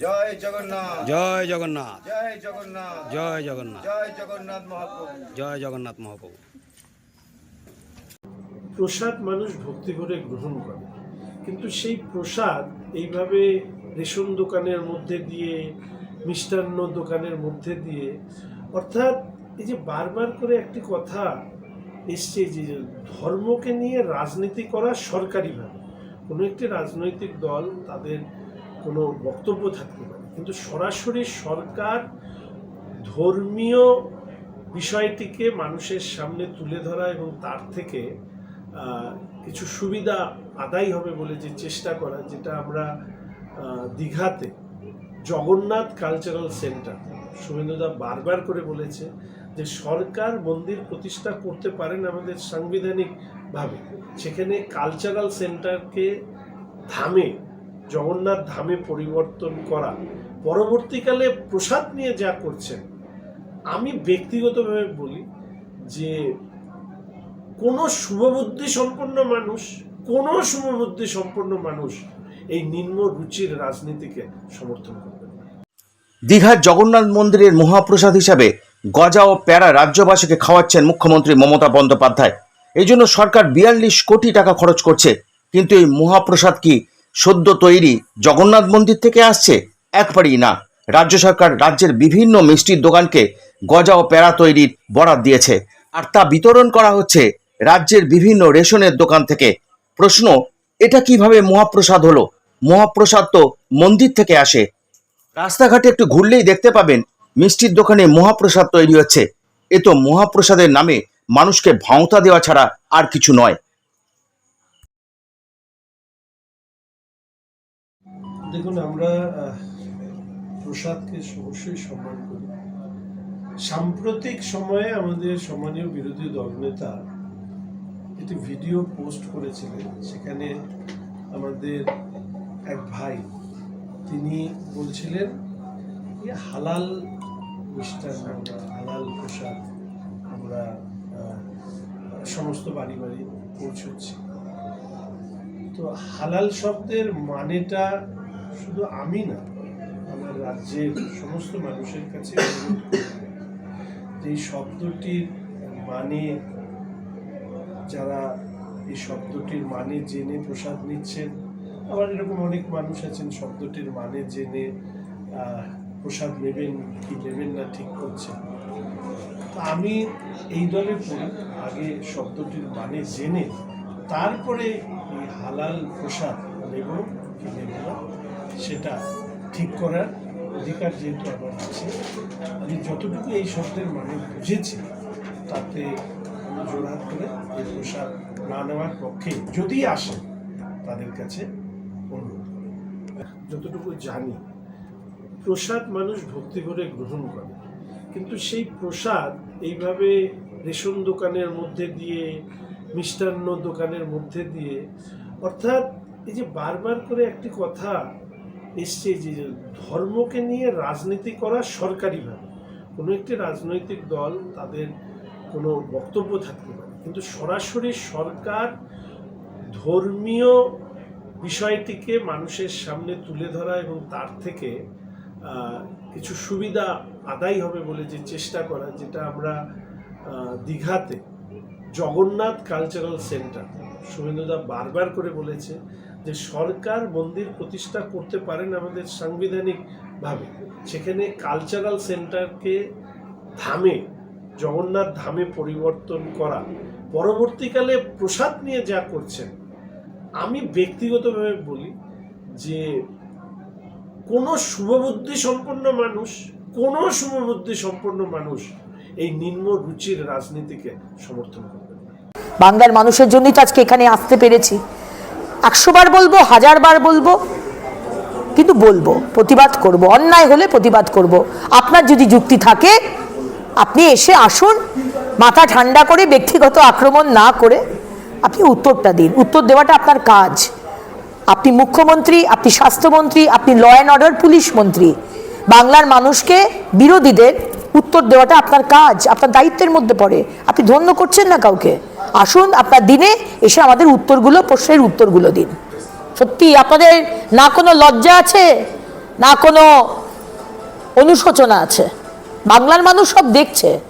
জয় জগন্নাথ। জয় জগন্নাথ। জয় জগন্নাথ। জয় জগন্নাথ। জয় জগন্নাথ মহাপ্রভু। জয় জগন্নাথ মহাপ্রভু। প্রসাদ মানুষ ভক্তি করে গ্রহণ করে। কিন্তু সেই প্রসাদ এইভাবে রেশন দোকানের মধ্যে দিয়ে মিষ্টান্ন দোকানের মধ্যে দিয়ে অর্থাৎ এই যে বারবার করে একটি কথা এসছে যে ধর্মকে নিয়ে রাজনীতি করা সরকারিভাবে। কোনো একটি রাজনৈতিক দল তাদের কোনো বক্তব্য থাকতে পারে। কিন্তু সরাসরি সরকার ধর্মীয় বিষয়টিকে মানুষের সামনে তুলে ধরা এবং তার থেকে কিছু সুবিধা আদায় হবে বলে যে চেষ্টা করা, যেটা আমরা দীঘাতে জগন্নাথ কালচারাল সেন্টার, শুভেন্দুদা বারবার করে বলেছে যে সরকার মন্দির প্রতিষ্ঠা করতে পারেন আমাদের সাংবিধানিকভাবে। সেখানে কালচারাল সেন্টারকে ধামে জগন্নাথ ধামে পরিবর্তন করা, পরবর্তীকালে প্রসাদ নিয়ে যা করছেন, আমি ব্যক্তিগতভাবে বলি যে কোনো শুভবুদ্ধি সম্পন্ন মানুষ, কোনো শুভবুদ্ধি সম্পন্ন মানুষ এই নিম্ন রুচির রাজনীতিকে সমর্থন করবে দীঘার জগন্নাথ মন্দিরের মহাপ্রসাদ হিসাবে গজা ও প্যারা রাজ্যবাসীকে খাওয়াচ্ছেন মুখ্যমন্ত্রী মমতা বন্দ্যোপাধ্যায়। এই জন্য সরকার বিয়াল্লিশ কোটি টাকা খরচ করছে, কিন্তু এই মহাপ্রসাদ কি সদ্য তৈরি জগন্নাথ মন্দির থেকে আসছে একবারই না। রাজ্য সরকার রাজ্যের বিভিন্ন মিষ্টির দোকানকে গজা ও প্যারা তৈরির বরাদ দিয়েছে। আর তা বিতরণ করা হচ্ছে রাজ্যের বিভিন্ন রেশনের দোকান থেকে। প্রশ্ন, এটা কীভাবে মহাপ্রসাদ হলো? মহাপ্রসাদ তো মন্দির থেকে আসে। রাস্তাঘাটে একটু ঘুরলেই দেখতে পাবেন, মিষ্টির দোকানে মহাপ্রসাদ তৈরি হচ্ছে। এ তো মহাপ্রসাদের নামে মানুষকে ভাঁওতা দেওয়া ছাড়া আর কিছু নয়। দেখুন, আমরা প্রসাদকে অবশ্যই সম্মান করি। সাম্প্রতিক সময়ে আমাদের সম্মানীয় বিরোধী দলনেতা একটি ভিডিও পোস্ট করেছিলেন, সেখানে আমাদের এক ভাই, তিনি বলছিলেন যে, হালাল মিষ্টান্ন বা হালাল প্রসাদ আমরা সমস্ত বাড়ি বাড়ি পৌঁছচ্ছি। তো হালাল শব্দের মানেটা শুধু আমি না, আমার রাজ্যের সমস্ত মানুষের কাছে যে শব্দটির মানে যারা এই শব্দটির মানে জেনে প্রসাদ নিচ্ছেন, আবার এরকম অনেক মানুষ আছেন শব্দটির মানে জেনে প্রসাদ নেবেন কি নেবেন না ঠিক করছেন। আমি এই দলে পড়ি, আগে শব্দটির মানে জেনে, তারপরে এই হালাল প্রসাদ নেব কি নেব না সেটা ঠিক করার অধিকার যেহেতু আমার আছে, আমি যতটুকু এই শব্দের মানে বুঝেছি, তাতে জোরহাত করে এই প্রসাদ না নেওয়ার পক্ষে যদি আসে, তাদের কাছে অনুরোধ যতটুকু জানি প্রসাদ মানুষ ভক্তি করে গ্রহণ করে, কিন্তু সেই প্রসাদ এইভাবে রেশন দোকানের মধ্যে দিয়ে, মিষ্টান্ন দোকানের মধ্যে দিয়ে, অর্থাৎ এই যে বারবার করে একটি কথা এসছে যে ধর্মকে নিয়ে রাজনীতি করা সরকারিভাবে কোনো একটি রাজনৈতিক দল তাদের কোনো বক্তব্য থাকতে পারে। কিন্তু সরাসরি সরকার ধর্মীয় বিষয়টিকে মানুষের সামনে তুলে ধরা এবং তার থেকে কিছু সুবিধা আদায় হবে বলে যে চেষ্টা করা, যেটা আমরা দীঘাতে জগন্নাথ কালচারাল সেন্টার শুভেন্দুদা বারবার করে বলেছে যে সরকার মন্দির প্রতিষ্ঠা করতে পারেন আমাদের সাংবিধানিকভাবে সেখানে কালচারাল সেন্টারকে ধামে, জগন্নাথ ধামে পরিবর্তন করা, পরবর্তীকালে প্রসাদ নিয়ে যা করছেন, আমি ব্যক্তিগতভাবে বলি যে কোনো শুভবুদ্ধি সম্পন্ন মানুষ, কোনো শুভবুদ্ধি সম্পন্ন মানুষ এই নিম্ন রুচির রাজনীতিকে সমর্থন করবে বাংলার মানুষের জন্যই তো আজকে এখানে আসতে পেরেছি। একশো বার বলব হাজার বার বলব, কিন্তু বলব, প্রতিবাদ করব, অন্যায় হলে প্রতিবাদ করব। আপনার যদি যুক্তি থাকে, আপনি এসে আসুন, মাথা ঠান্ডা করে ব্যক্তিগত আক্রমণ না করে আপনি উত্তরটা দিন। উত্তর দেওয়াটা আপনার কাজ। আপনি মুখ্যমন্ত্রী, আপনি স্বাস্থ্যমন্ত্রী, আপনি ল অ্যান্ড অর্ডার পুলিশ মন্ত্রী। বাংলার মানুষকে বিরোধীদের উত্তর দেওয়াটা আপনার কাজ, আপনার দায়িত্বের মধ্যে পড়ে। আপনি ধন্য করছেন না কাউকে? আসুন, আপনার দিনে এসে আমাদের উত্তরগুলো, প্রশ্নের উত্তরগুলো দিন। সত্যি, আপনাদের না কোনো লজ্জা আছে? না কোনো অনুশোচনা আছে? বাংলার মানুষ সব দেখছে।